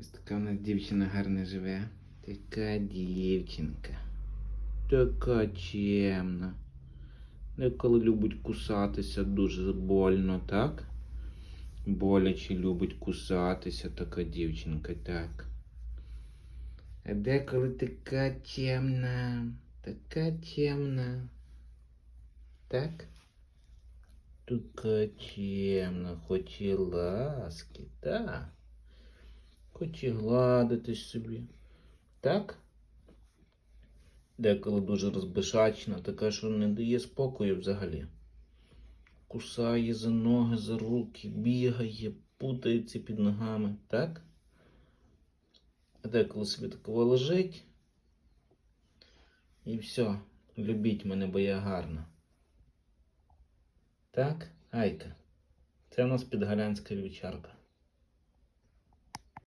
Ось така в нас дівчина гарна живе. Така дівчинка. Така чемна. Деколи любить кусатися дуже больно, так? Боляче любить кусатися така дівчинка, так. А деколи така чемна, така чемна. Так? Така чемна, хоч і ласки, так. Хоч гладитись собі. Так? Деколи дуже розбишачна, така, що не дає спокою взагалі. Кусає за ноги, за руки, бігає, путається під ногами, так? А деколи собі такого лежить. І все, любіть мене, бо я гарна. Так, Айка. Це у нас підгалянська вівчарка.